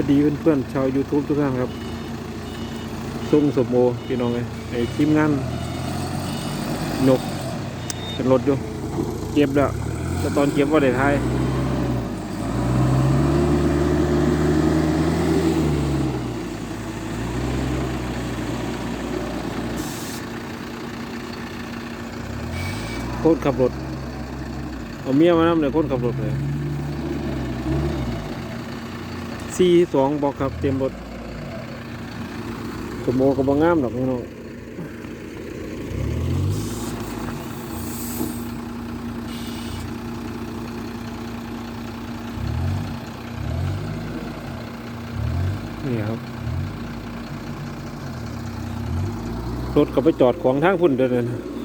วัสดีเพื่อนๆชาว YouTube ทุกท่านครับซุ่งสมโมพี่น้องเลยไอ้ทีมงานนกเป็นรถอยู่เก็บแล้วแต่ตอนเก็บว่าได้ทายคตรขับรถเอาเมียมานำเลยคนขับรถเลย ซีสองบอกครับเต็มรถสมโมกับบางงามดอกพี่น้องนี่ครับรถก็ไปจอดขวางทางพุ่นเดินน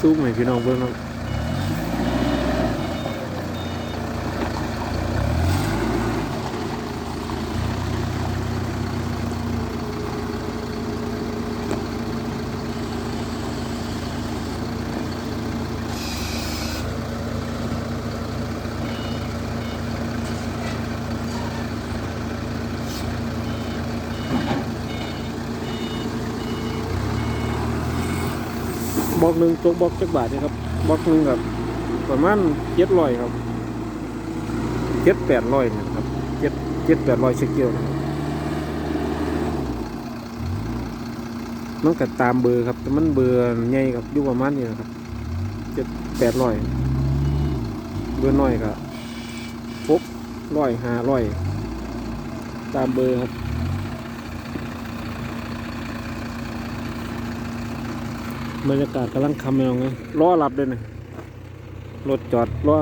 สู้ใหม่พี่น้องเพื่อน ครับบอกหนึ่งตัวบอกจักบาทนี่ครับบล็อกหนึ่งครับประมาณเจ็ดร้อยครับเจ็ดแปดร้อยนี่ยครับเจ็ดเจ็ดแปดร้อยเชเกิลนะครับมันก็ตามเบอร์ครับแต่มันเบอร์ใหญ่ครับอยู่ประมาณนี้นะครับเจ็ดแปดร้อยเบอร์น้อยก็หกร้อยห้าร้อยตามเบอร์ครับ บรรยากาศกำลังคำเลยน้องเลยรอรับเลยนะรถจอดรอ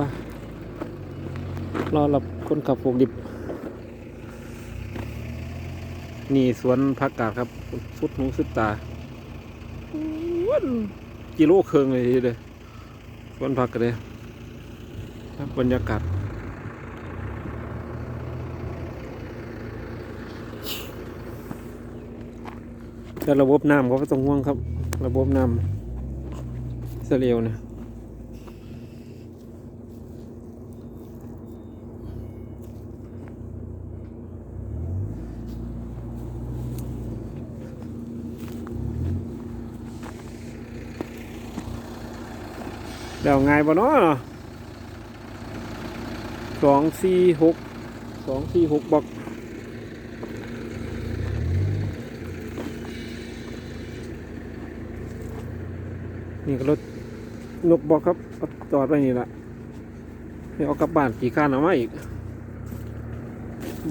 รอรับคนขับพวกดิบ นี่สวนพักกาดครับ สุดหูสุดตาอ้วนกิโลเคืองเลยทีเดียวสวนพักกันเลยครับบรรยากาศแต่ระบบน้ำก็ไม่ต้องห่วงครับ ระบบน้ำ เสลียวเนี่ยเดี๋ยวไงบ่เนาะสองสี่หกสองสี่หกบอกนี่ก็รถ นกบอกครับจอดไว้นี่แหละให้เอากลับบ้านขี่ข้านเอามาอีก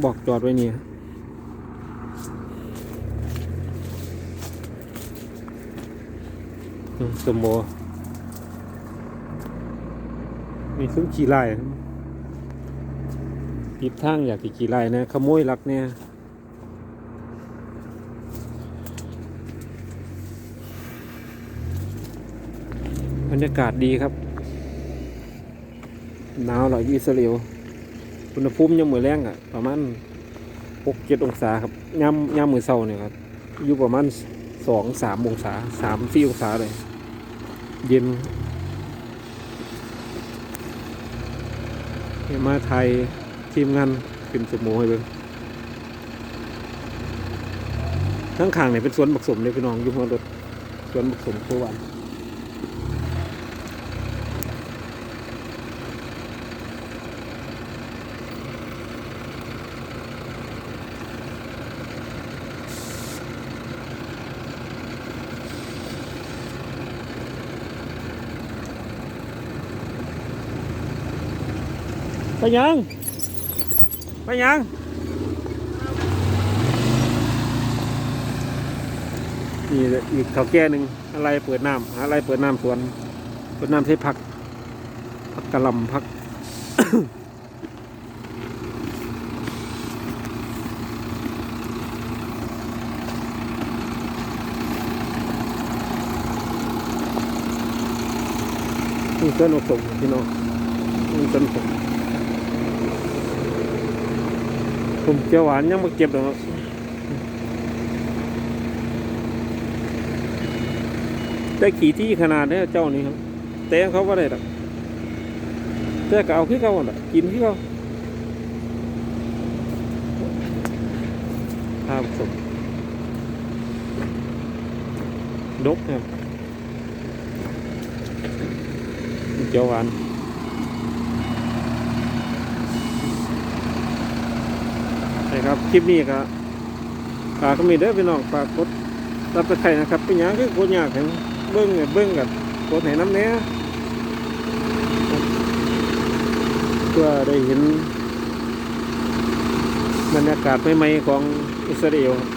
บอกจอดไว้นี่อืมสมโบมีซุ้มขี่ไล่ผิดทางอยากขี่ไล่นะขโมยลักเนี่ย บรรยากาศดีครับ หนาวหน่อยอิสราเอลอุณหภูมิยังมือแรงอะ ประมาณหกเจ็ดองศาครับย่ำย่ำมือเศร้าเนี่ยครับ อยู่ประมาณสองสามองศาสามสี่องศาเลย เย็นมาไทยทีมงานขึ้นสมโมให้เบิ่งทั้งข้างเนี่ยเป็นสวนบักสมเลยพี่น้องอยู่หัวรถสวนบักสมโควัน ไปยัง ไปยังนี่อีกเขาแก่หนึ่งอะไรเปิดน้ำอะไรเปิดน้ำสวน เปิดน้ำใช้ผักผักกระลำผักนี่เส้นผสมพี่น้องนี่เส้นผม ผมเจียวหวานยังมาเก็บเลยครับได้ขี่ที่ขนาดนี้เจ้านี่ครับแต่เขาว่าได้ดอกแต่ก็เอาขึ้เขาน่ะกินขึ้เขาข้าวสมดกครับเจียวหวาน นะครับ คลิปนี้ก็ฝากก็มีเด้อพี่น้องฝากกดรับตะไครนะครับเป็นยังคือกดยากเห็นเบิ้งเนี่ยเบิ้งกับกดให้น้ำเนี้ยเพื่อได้เห็นบรรยากาศใหม่ๆของอิสราเอลครับ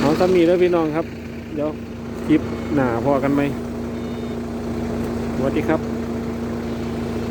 เอาถ้ามีแล้วพี่น้องครับ เดี๋ยวคลิปหน้าพอกันไหม สวัสดีครับ